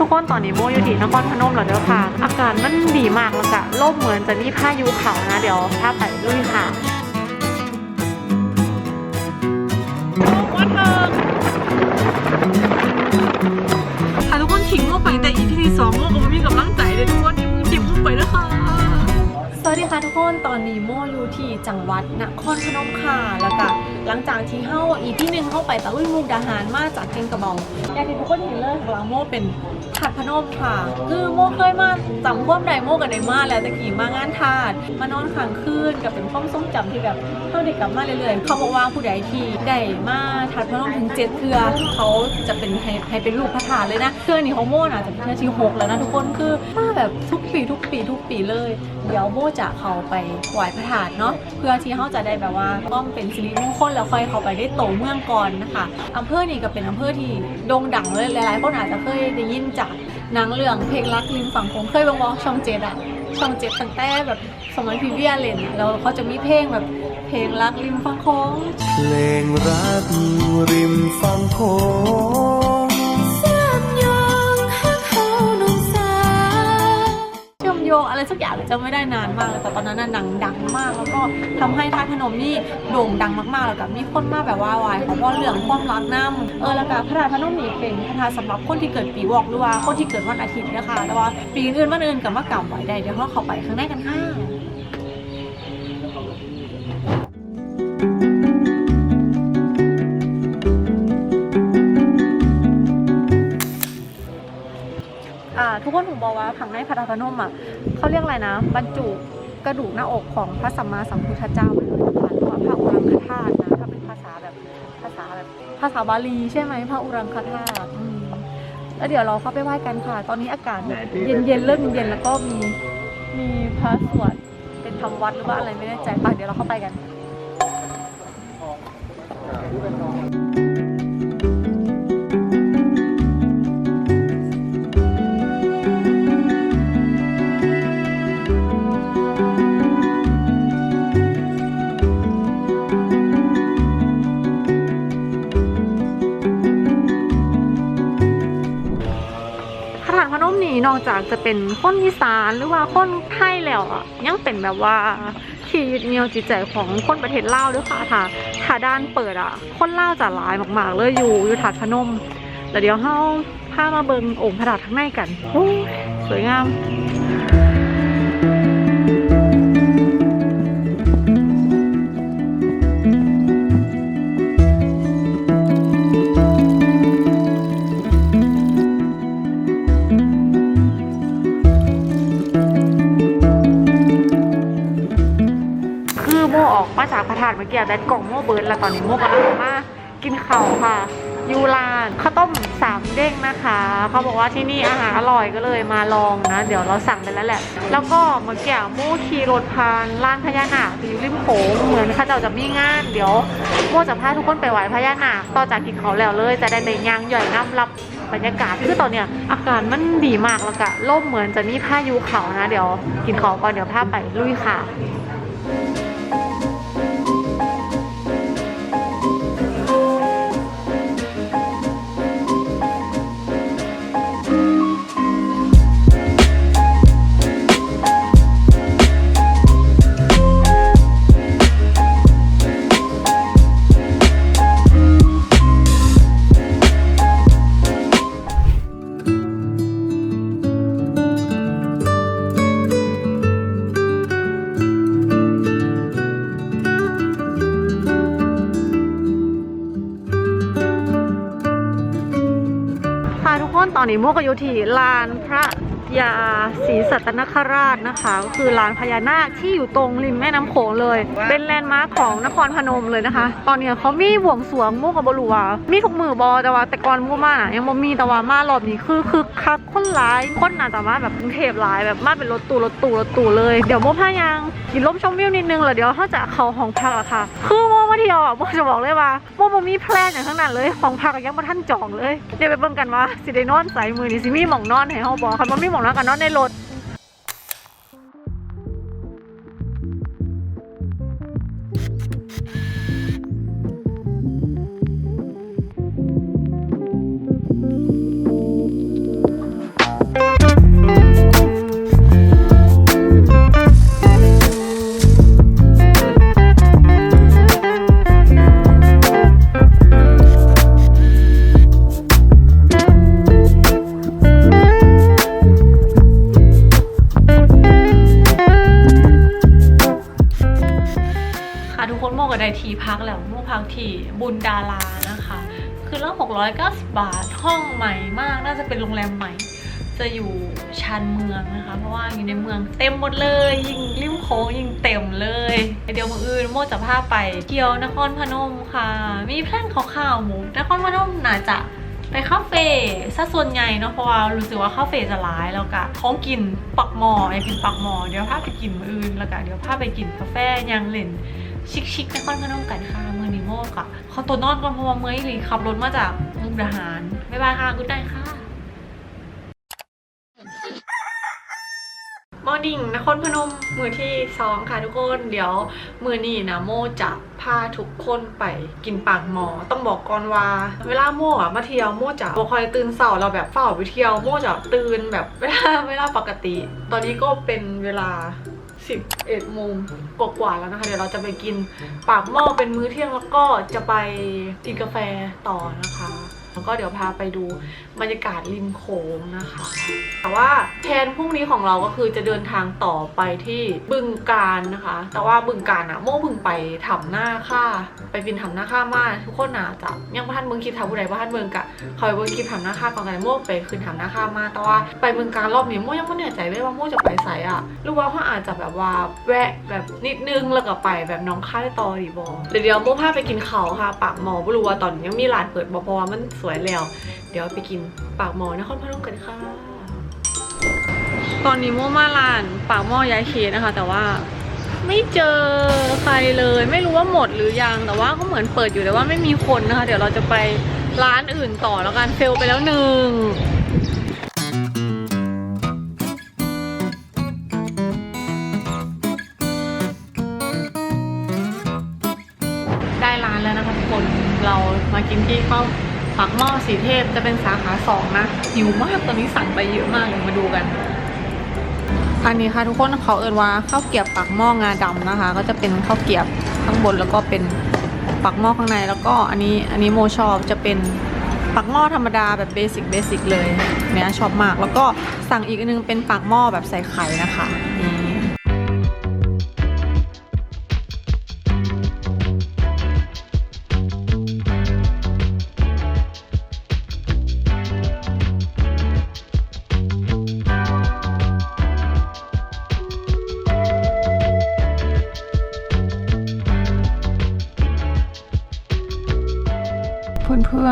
ทุกคนตอนนี้โมอยู่ที่นครพนมแล้วเด้อค่ะ อากาศมันดีมากแล้วก็ลมเหมือนจะมีพายุเขานะเดี๋ยวถ้าไปลุยค่ะวัดเถิงค่ะทุกคนทิ้งโมไปแต่ EP ที่สองโมก็ วัสดีค่ะทุกคนตอนนี้โมอยู่ที่จังหวัดนครพนมค่ะแล้วก็หลังจากที่เข้าอีพี่หนึ่งเข้าไปตะลุยมุกดาหารมาจากเกงกระบองอยางที่ทุกคนเห็นเลยของเราโมเป็นถาดพนมค่ะ คือโมเคยมาจำความใดโมกับไดมาแล้วตะกี้มางานทาดมานอนค้างคืนกับเป็นความทรงจำที่แบบเข้าได้กลับมาเรื่อยๆเขาบอกว่าผู้ใดที่ได้มาถาดพนมถึงเจ็ดเทือเขาจะเป็นให้ให้เป็นลูกพระธาตุเลยนะเทือนี่ของโมน่ะจะเป็นเทือที่หกแล้วนะทุกคนคือมาแบบทุกปีทุกปีทุกปีเลย เดี๋ยวโมจะเขาไปไหว้พระธาตุเนาะเพื่อที่เขาจะได้แบบว่าต้องเป็นสิริมงคลแล้วค่อยเขาไปได้โตเมืองก่อนนะคะอำเภอนี่ก็เป็นอำเภอที่โด่งดังเลยหลายๆคนอาจจะเคยได้ยินจากหนังเรื่องเพลงรักริมฝั่งโขงเคยบ้างบอช่องเจ็ดอะช่องเจ็ดตั้งแต่แบบสมัยพีเวียเลนแล้วเขาจะมีเพลงแบบเพลงรักริมฝั่งโขงเพลงรักริมฝั่งโขง โออะไรสักอย่างจะไม่ได้นานมากเลยแต่ตอนนั้นน่ะหนังดังมาก แล้วก็ทำให้ท่าพนมนี่โด่งดังมากๆแล้วกับมีคนมากแบบว่าวายเขาว่าเรื่องความรักน้ำเออแล้วก็พระธาตุพนมนี่เป็นพระธาตุสำหรับคนที่เกิดปีวอกหรือว่าคนที่เกิดวันอาทิตย์นะคะแต่ว่าปีอื่นวันอื่นกับมากราบไหว้ได้เดี๋ยวเราเข้าไปข้างในกันค่ะ อ่าทุกคนผมบอกว่าผังในพระธาตุพนมอะเขาเรียกอะไรนะ บรรจุกระดูกหน้าอกของพระสัมมาสัมพุทธเจ้าไว้เลยนะคะหรือว่าพระอุรังคธาตุนะถ้าเป็นภาษาแบบภาษาแบบภาษาบาลีใช่ไหมพระอุรังคธาตุแล้วเดี๋ยวเราเข้าไปไหว้กันค่ะ ตอนนี้อากาศเย็นๆเริ่มเย็นแล้วก็มีมีพระสวดเป็นทำวัดหรือว่าอะไรไม่แน่ใจป่ะเดี๋ยวเราเข้าไปกัน จะเป็นคนอีสานหรือว่าคนไทยแล้วอะยังเป็นแบบว่าที่ยึดเหนี่ยวจิตใจของคนประเทศลาวด้วยค่ะถ้าถ้าด้านเปิดอะ คนลาวจะหลายมากๆเลยอยู่อยู่ถาดพนมแล้วเดี๋ยวเฮาพามาเบิงองค์พระธาตุข้างในกันสวยงาม มาจากพระธาตุเมื่อกี้แบตกล่องโม่เบิร์ดแล้วตอนนี้โม่กำลังมากินข้าวค่ะยูรานข้าวต้มสามเด้งนะคะ เขาบอกว่าที่นี่อาหารอร่อยก็เลยมาลองนะ เดี๋ยวเราสั่งไปแล้วแหละ แล้วก็เมื่อกี้โมขี่รถผ่านลานพญานาคอยู่ริมโขงเหมือนข้าเจ้าจะมีงาน เดี๋ยวโมจะพาทุกคนไปไหว้พญานาคต่อจากกินเขาแล้วเลย จะได้ในยางย่อยน้ำรับบรรยากาศคือตอนเนี้ยอากาศมันดีมากแล้วก็ร่มเหมือนจะมีพายุเขานะ เดี๋ยวกินเขาก่อนเดี๋ยวพาไปลุยค่ะ โมกอยู่ที่ลานพระ ยาศรีสัตนคราชนะคะ ก็คือลานพญานาคที่อยู่ตรงริมแม่น้ำโขงเลย เป็นแลนด์มาร์คของนครพนมเลยนะคะ ตอนนี้เขามีบวงสรวงโมกับบรูวามีทุกมือบอแต่ว่าแต่ก่อนโมมาน่ะยังบ่มีแต่ว่ามารอบนี้คือคือคักคนหลายคนน่าจะมาแบบกรุงเทพหลายแบบมาเป็นรถตู้รถตู้รถตู้เลยเดี๋ยวโมพายังกินลมชมวิวนิดนึงแล้วเดี๋ยวเขาจะเข้าห้องพักละค่ะ คือโมมาเที่ยวอะโมจะบอกเลยว่าโมบ่มีแพลนอย่างทั้งนั้นเลยห้องพักยังบ่ทันจองเลยเดี๋ยวไปเบิ่งกันว่าสิได้นอนใส่มือนี่สิมีหม่องนอนให้เฮาบ่คันบ่มีหม่องแล้วกันเนาะในรถ พักแล้วโมพักที่บุญดารานะคะ คือละ690 บาทห้องใหม่มากน่าจะเป็นโรงแรมใหม่ จะอยู่ชานเมืองนะคะ เพราะว่าอยู่ในเมืองเต็มหมดเลยยิงริมโค้งยิงเต็มเลยเดี๋ยวมืออื่นโมจะพาไปเที่ยวนครพนมค่ะ มีแพลนข่าวๆหมูนครพนมน่าจะไปคาเฟ่ซะส่วนใหญ่เนาะเพราะว่ารู้สึกว่าคาเฟ่จะร้ายแล้วก็ของกินปักหมออยากกินปักหมอเดี๋ยวพาไปกินมืออื่นแล้วก็เดี๋ยวพาไปกินกาแฟยังเล่น ชิคๆนครพนมกันค่ะมือนิโมกอะเขาตัวนอนก่อนเพราะว่าเมื่อยหลีขับรถมาจากมุกดาหารบ๊ายบายค่ะกุ๊ดไนค่ะมอร์นิ่งนครพนมมือที่สองค่ะทุกคนเดี๋ยวมือนี้นะโมจะพาทุกคนไปกินปากหมอ ต้องบอกก่อนว่าเวลาโมอะมาเที่ยวโมจะบ่คอยตื่นเสาร์เราแบบเฝ้าไปเที่ยวโมจะตื่นแบบเวลาเวลาปกติ ตอนนี้ก็เป็นเวลา 11โมงกว่าๆแล้วนะคะ เดี๋ยวเราจะไปกินปากหม้อเป็นมื้อเที่ยงแล้วก็จะไปกินกาแฟต่อนะคะ แล้วก็เดี๋ยวพาไปดูบรรยากาศริมโขงนะคะ แต่ว่าแผนพรุ่งนี้ของเราก็คือจะเดินทางต่อไปที่บึงการนะคะ แต่ว่าบึงการอะโม่เพึ่งไปทำหน้าค่า ไปบินทำหน้าค่ามาทุกคนน่าจะยังพันเมืองคิดทำผู้ใดว่าพันเมืองกะคอยเบิ่งคลิปทำหน้าค่าก่อนกันโม่ไปคืนทำหน้าค่ามา แต่ว่าไปบึงการรอบนี้โม่ยังไม่แน่ใจเลยว่าโม่จะไปไสอะหรือว่าเขาอาจจะแบบว่าแวะแบบนิดนึงแล้วก็ไปแบบน้องค่ายต่อดีบอเดี๋ยวโม่พาไปกินเขาค่ะ ปากหมอไม่รู้ว่าตอนนี้ยังมีร้านเปิดบอเพราะว่ามันสวยแล้ว เดี๋ยวไปกินปากหมอนครพนมกันค่ะ ตอนนี้โมมาลานปากหม้อยายเคนะคะ แต่ว่าไม่เจอใครเลย ไม่รู้ว่าหมดหรือยังแต่ว่าก็เหมือนเปิดอยู่แต่ว่าไม่มีคนนะคะ เดี๋ยวเราจะไปร้านอื่นต่อแล้วกันเฟลไปแล้วหนึ่งได้ร้านแล้วนะคะทุกคนเรามากินที่ข้าว ปักหม้อสีเทพจะเป็นสาขาสองนะหิวมากตอนนี้สั่งไปเยอะมากเลยมาดูกัน อันนี้ค่ะทุกคนเขาเอินว่าข้าวเกรียบปักหม้องาดำนะคะ ก็จะเป็นข้าวเกรียบข้างบนแล้วก็เป็นปักหม้อข้างในแล้วก็อันนี้อันนี้โมชอบจะเป็นปักหม้อธรรมดาแบบเบสิกเบสิกเลยเนี่ยชอบมากแล้วก็สั่งอีกอันนึงเป็นปักหม้อแบบใส่ไข่นะคะนี่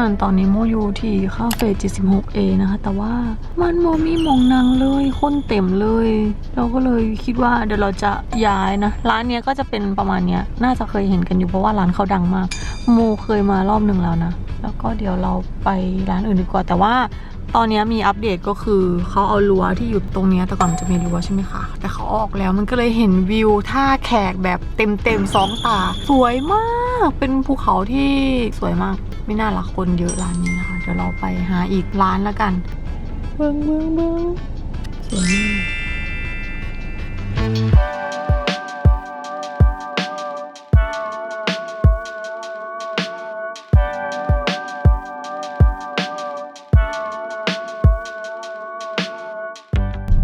เพื่อนตอนนี้โมอยู่ที่คาเฟ่ 76A นะคะ แต่ว่ามันโมมีมองนางเลยคนเต็มเลย เราก็เลยคิดว่าเดี๋ยวเราจะย้ายนะ ร้านเนี้ยก็จะเป็นประมาณเนี้ย น่าจะเคยเห็นกันอยู่เพราะว่าร้านเขาดังมาก โมเคยมารอบหนึ่งแล้วนะ แล้วก็เดี๋ยวเราไปร้านอื่นดีกว่า แต่ว่าตอนนี้มีอัปเดตก็คือเขาเอารั้วที่อยู่ตรงเนี้ยแต่ก่อนจะมีรั้วใช่ไหมคะ แต่เขาออกแล้วมันก็เลยเห็นวิวท่าแขกแบบเต็มเต็มๆสองตา สวยมาก เป็นภูเขาที่สวยมาก ไม่น่าละคนเยอะร้านนี้นะคะ เดี๋ยวเราไปหาอีกร้านแล้วกัน เบิ้งเบิ้งเบิ้งสวยมาก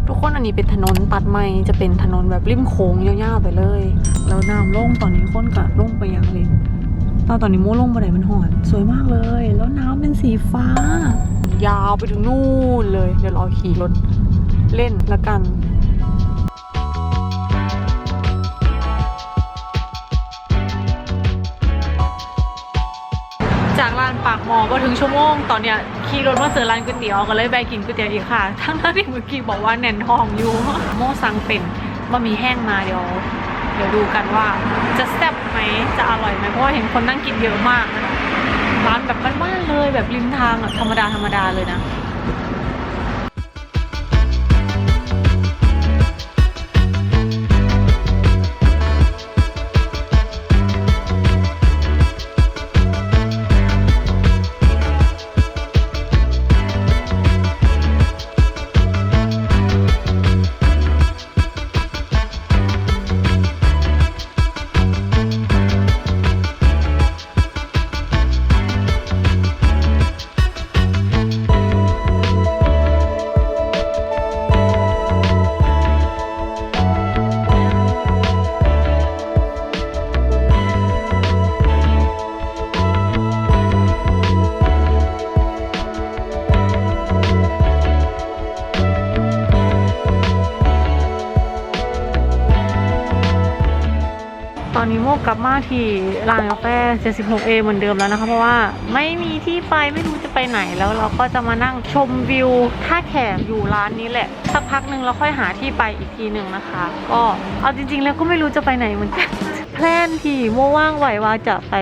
ทุกคนอันนี้เป็นถนนตัดใหม่จะเป็นถนนแบบริมโค้งยาวๆไปเลย แล้วน้ำลงตอนนี้คนกะลงไปยังเลน ตอนตอนนี้โม่ลงบันไดมันหอน สวยมากเลย แล้วน้ำเป็นสีฟ้า ยาวไปถึงนู่นเลย เดี๋ยวเราขี่รถเล่นละกันจากร้านปากหมอก็ถึงชั่วโมง ตอนเนี้ยขี่รถมาเจอร้านก๋วยเตี๋ยวก็เลยไปกินก๋วยเตี๋ยวอีกค่ะ ทั้งทั้งที่เมื่อกี้บอกว่าแน่นท้องอยู่ โม่สั่งเป็นบะหมี่แห้งมาเดี๋ยว เดี๋ยวดูกันว่าจะแซ่บไหมจะอร่อยไหมเพราะว่าเห็นคนนั่งกินเยอะมากนะร้านแบบบ้านๆเลยแบบริมทางแบบธรรมดาธรรมดาเลยนะ กลับมาที่ร้านกาแฟ 76A เหมือนเดิมแล้วนะคะ เพราะว่าไม่มีที่ไปไม่รู้จะไปไหนแล้วเราก็จะมานั่งชมวิวท่าแขกอยู่ร้านนี้แหละ สักพักหนึ่งเราค่อยหาที่ไปอีกทีหนึ่งนะคะ ก็เอาจริง ๆ แล้วก็ไม่รู้จะไปไหนเหมือนกันแพลนที่โมว่างไหวว่าจะไป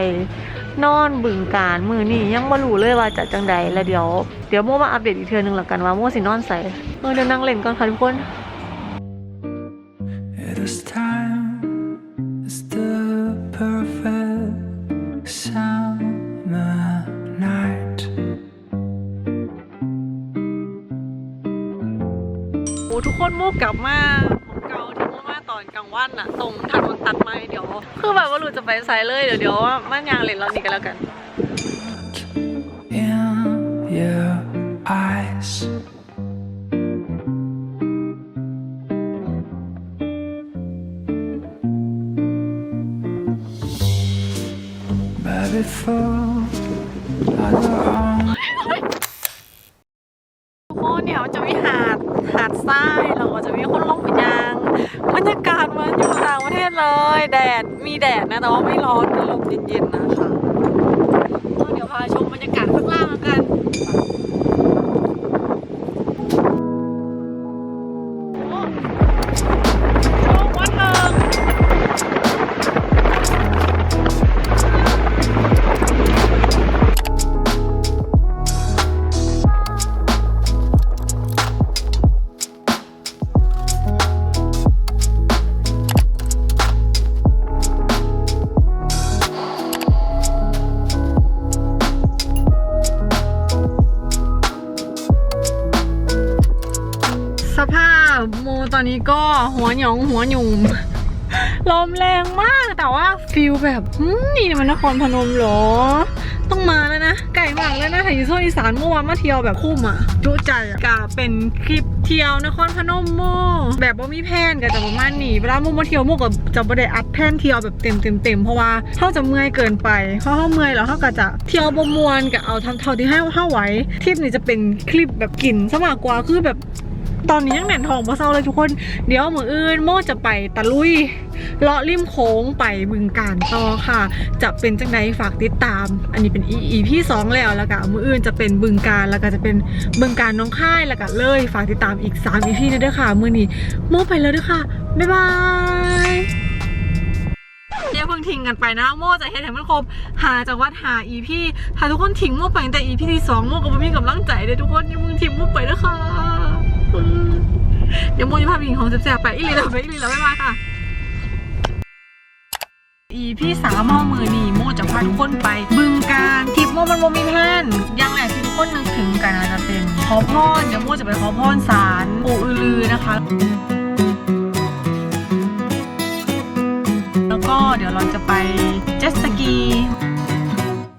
นอนบึงการมือนี่ยังไม่รู้เลยว่าจะจังใดแล้วเดี๋ยว เดี๋ยวโมมาอัปเดตอีกเทือนึงแล้วกันว่าโมสินอนใส่เออเดี๋ยวนั่งเล่นก่อนค่ะทุกคน กคนโมกลับมาของเก่าที่โมมาตอนกลางวันอะตรงถนนตัดไม้เดี๋ยว คือแบบว่าลุดจะไปไซเลยเดี๋ยวเดี๋ยวว่ามันยางเล่นเรานี่กันแล้วกัน In your eyes. But before I go on. ทุกคน เนี่ยมันจะมีหาดหาดทรายแล้วก็จะมีคนลงไปยางบรรยากาศเหมันอยู่ต่างประเทศเลย แดดมีแดดนะแต่ว่าไม่ร้อนเป็นลมเย็นๆนะคะเดี๋ยวพาชมบรรยากาศข้างล่างกัน ฟิลแบบนี่มันนครพนมเหรอ ต้องมาแล้วนะ ไก่มากแล้วนะถ่ายอยู่โซนอีสานเมื่อวานมาเที่ยวแบบคุ้มอะจุใจอะกะเป็นคลิปเที่ยวนครพนมโมแบบว่ามีแพนกับจะประมาณนี้เวลาโมมาเที่ยวโมก็จะไม่ได้อัดแพนเที่ยวแบบเต็มเต็มเต็มเพราะว่าเขาจะเมื่อยเกินไปเพราะเขาเมื่อยแล้วเขาก็จะเที่ยวบมวนกับเอาทำเท่าที่ให้เขาไหวทริปนี้จะเป็นคลิปแบบกลิ่นซะมากกว่าคือแบบ ตอนนี้ยังแหน่นทองมาเศร้าเลยทุกคน เดี๋ยวมืออื่นโมจะไปตะลุยเลาะริมโค้งไปบึงการต่อค่ะ จะเป็นจังใดฝากติดตาม อันนี้เป็นอีอีพี่สองแล้วแล้วก็มืออื่นจะเป็นบึงการแล้วก็จะเป็นบึงการน้องค่ายแล้วก็เลยฝากติดตามอีก3อีพีด้วยด้อค่ะมือนี้โมไปแล้วด้อค่ะบ๊ายบายอย่าเพิ่งทิ้งกันไปนะโมจะเฮ็ดให้มันครบหาจากวัดหาอีพี่ถ้าทุกคนทิ้งโมไปแต่อีพีที่สองโมก็ไม่มีกำลังใจเลยทุกคนอย่าเพิ่งทิ้งโมไปเด้อค่ะ เดี๋ยวโมจะพาไปกินของแซ่บๆไปอีลีแล้วไปอีลีแล้วบ๊ายบายค่ะ อีพี่สาวเมามือนี่โมจะพาทุกคนไป บึงการทิปโมมันโมมีแพนอยังแรกที่ทุกคนนึกถึงกันอาจจะเป็นขอพรเดี๋ยวโมจะไปขอพรศาลปู่อือลือนะคะแล้วก็เดี๋ยวเราจะไปเจ็ตสกี